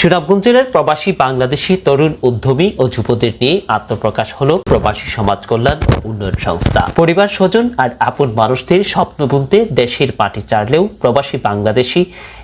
সুনামগঞ্জ জেলার প্রবাসী বাংলাদেশি তরুণ উদ্যমী ও যুবদের নিয়ে আত্মপ্রকাশ হল প্রবাসী সমাজ কল্যাণ উন্নয়ন সংস্থা। পরিবার স্বজন আর আপন মানুষদের স্বপ্ন বুনতে দেশের পাটি চাড়লেও প্রবাসী বাংলাদেশি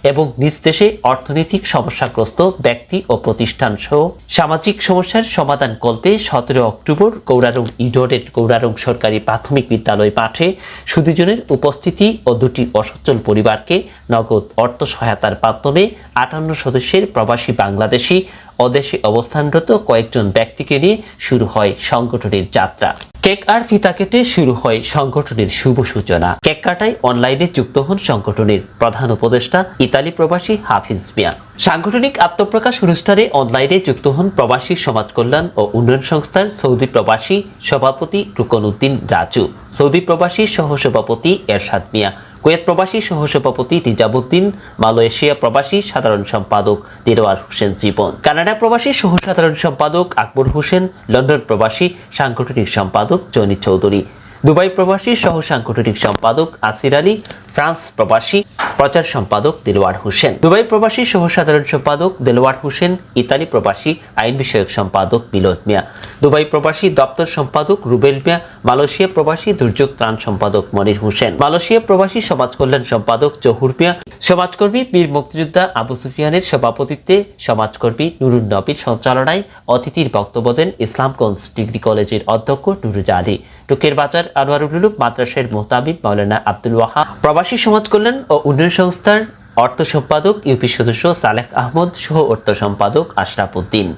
এবং নিজ দেশে অর্থনৈতিক সমস্যাগ্রস্ত ব্যক্তি ও প্রতিষ্ঠান সহ সামাজিক সমস্যার সমাধান কল্পে সতেরো অক্টোবর গৌরারং ইডোরের গৌরারং সরকারি প্রাথমিক বিদ্যালয় মাঠে সুদীজনের উপস্থিতি ও দুটি অসচ্ছল পরিবারকে নগদ অর্থ সহায়তার মাধ্যমে আটান্ন সদস্যের প্রবাসী বাংলাদেশি অদেশে অবস্থানরত কয়েকজন ব্যক্তিকে নিয়ে শুরু হয় সংগঠনের যাত্রা। কেক আর ফিতা কেটে শুরু হয় সংগঠনের শুভ সূচনা। কেক কাটায় অনলাইনে যুক্ত হন সংগঠনের প্রধান উপদেষ্টা, ইতালি প্রবাসী হাফিজ মিয়া। সাংগঠনিক আত্মপ্রকাশ অনুষ্ঠানে অনলাইনে যুক্ত হন প্রবাসী সমাজ কল্যাণ ও উন্নয়ন সংস্থার সৌদি প্রবাসী সভাপতি রুকন উদ্দিন রাজু। সৌদি প্রবাসী সহসভাপতি এরশাদ মিয়া। কুয়েত প্রবাসী সহসভাপতি নিজামুদ্দিন, মালয়েশিয়া প্রবাসী সাধারণ সম্পাদক দিলওয়ার হোসেন জীবন। কানাডা প্রবাসী সহ সাধারণ সম্পাদক আকবর হোসেন, লন্ডন প্রবাসী সাংগঠনিক সম্পাদক জনি চৌধুরী। দুবাই প্রবাসী সহ সাংগঠনিক সম্পাদক আসির আলী, ফ্রান্স প্রবাসী প্রচার সম্পাদক দিলওয়ার হোসেন। দুবাই প্রবাসী সহ সাধারণ সম্পাদক দেলোয়ার হোসেন, ইতালি প্রবাসী আইন বিষয়ক সম্পাদক মিলন মিয়া। দুবাই প্রবাসী দপ্তর সম্পাদক রুবেল মিয়া, মালয়েশিয়া প্রবাসী দুর্যোগ ত্রাণ সম্পাদক মনির হোসেন। মালয়েশিয়া প্রবাসী সমাজ কল্যাণ সম্পাদক জহুর মিয়া, সমাজকর্মী বীর মুক্তিযোদ্ধা আবু সুফিয়ানের সভাপতিত্বে সমাজকর্মী নুরুন নবীর সঞ্চালনায় অতিথির বক্তব্য দেন ইসলামগঞ্জ ডিগ্রি কলেজের অধ্যক্ষ নুরুজা আলী। টুকের বাজার আনোয়ারুল মাদ্রাসার মোহতাবিব মাওলানা আব্দুল ওয়াহা প্রবাসী সমাজ কল্যাণ ও উন্নয়ন সংস্থার অর্থ সম্পাদক, ইউপি সদস্য সালেহ আহমদ সহ অর্থ সম্পাদক আশরাফ উদ্দিন।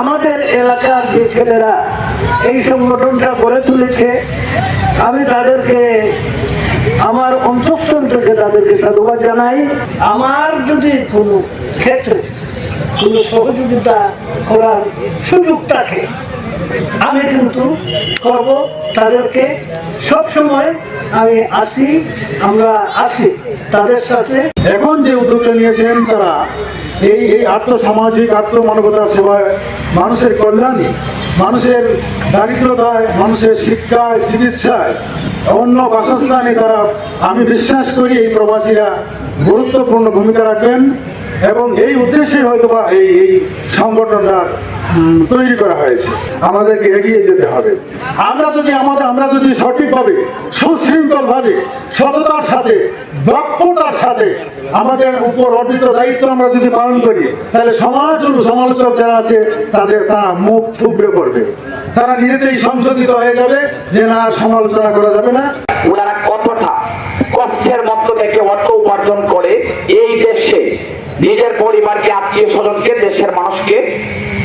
আমাদের এলাকার যে ছেলেরা এই সংগঠনটা গড়ে তুলেছে, আমি তাদেরকে আমার অন্তঃস্থল থেকে তাদেরকে সাধুবাদ জানাই। আমার যদি কোনো ক্ষেত্রে কোনো সহযোগিতা করার সুযোগ থাকে আমি কিন্তু করব তাদেরকে সব সময় আমি আসি, আমরা আছি তাদের সাথে। এখন যে উদ্যোগটা নিয়েছেন তারা, এই এই আত্মসামাজিক, আত্মমানবতার সেবায় মানুষের কল্যাণে, মানুষের দারিদ্রতায়, মানুষের শিক্ষায়, চিকিৎসায়, অন্য বাসস্থানে তারা, আমি বিশ্বাস করি এই প্রবাসীরা গুরুত্বপূর্ণ ভূমিকা রাখবেন। এবং এই উদ্দেশ্যে হয়তো বা এই এই সংগঠনটা তৈরি করা হয়েছে। আমাদেরকে এগিয়ে যেতে হবে। আমরা যদি আমাদের, আমরা যদি সঠিকভাবে, সুশৃঙ্খলভাবে, সততার সাথে, দক্ষতার সাথে আমাদের উপর অর্পিত দায়িত্ব আমরা যদি পালন করি, তাহলে সমাজ সমালোচক যারা আছে, তাদের, তারা মুখ থুবড়ে পড়বে। তারা নিজেতেই সংশোধিত হয়ে যাবে যে না, সমালোচনা করা যাবে না। ওনারা কতটা কষ্টের মধ্য থেকে অর্থ উপার্জন করে এই দেশে নিজের পরিবারকে আত্মীয় স্বজনকে দেশের মানুষকে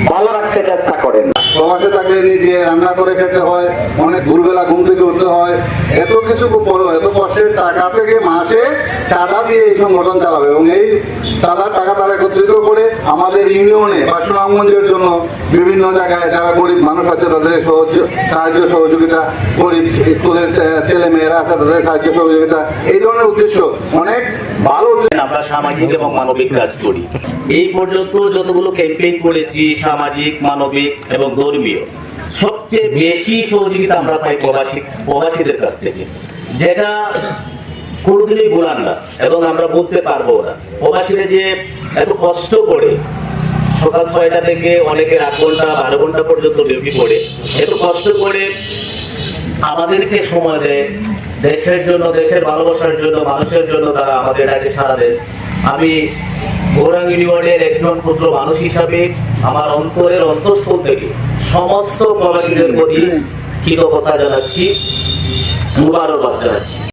ভালো রাখতে চেষ্টা করেন। প্রবাসে থাকলে নিজে রান্না করে খেতে হয়, অনেক ভোরবেলা ঘুম থেকে উঠতে হয়, এত কিছু এত কষ্টের টাকা থেকে মাসে চাঁদা দিয়ে এই সংগঠন চালাবে এবং এই চাঁদার টাকা তারা একত্রিত করে আমাদের ইউনিয়নে বা সুনামগঞ্জের জন্য বিভিন্ন জায়গায় যারা গরিব মানুষ আছে, তাদের সাহায্য সহযোগিতা, গরিব স্কুলের ছেলে মেয়েরা আছে, তাদের সাহায্য সহযোগিতা, এই ধরনের উদ্দেশ্য অনেক ভালো আমরা সামাজিক এবং মানবিক কাজ করি। এই পর্যন্ত যতগুলো ক্যাম্পেইন করেছি, সামাজিক, মানবিক এবং ধর্মীয়। সবচেয়ে বেশি সহযোগিতা আমরা পাই প্রবাসী প্রবাসীদের কাছ থেকে। যেটা কোনোদিনই বলার না, এবং আমরা বলতে পারব না। প্রবাসীরা যে এত কষ্ট করে সকাল ছয়টা থেকে অনেকে আট ঘণ্টা, বারো ঘণ্টা পর্যন্ত ডিউটি করে, এত কষ্ট করে আমাদেরকে সময় দেয়। দেশের জন্য, দেশের ভালোবাসার জন্য, মানুষের জন্য তারা আমাদের ডাকে সাড়া দেয়। আমি গৌরাং ইউনিয়নের একজন ক্ষুদ্র মানুষ হিসাবে আমার অন্তরের অন্তঃস্থল থেকে সমস্ত প্রবাসীদের প্রতি কৃতজ্ঞতা জানাচ্ছি মুবারকবাদ জানাচ্ছি।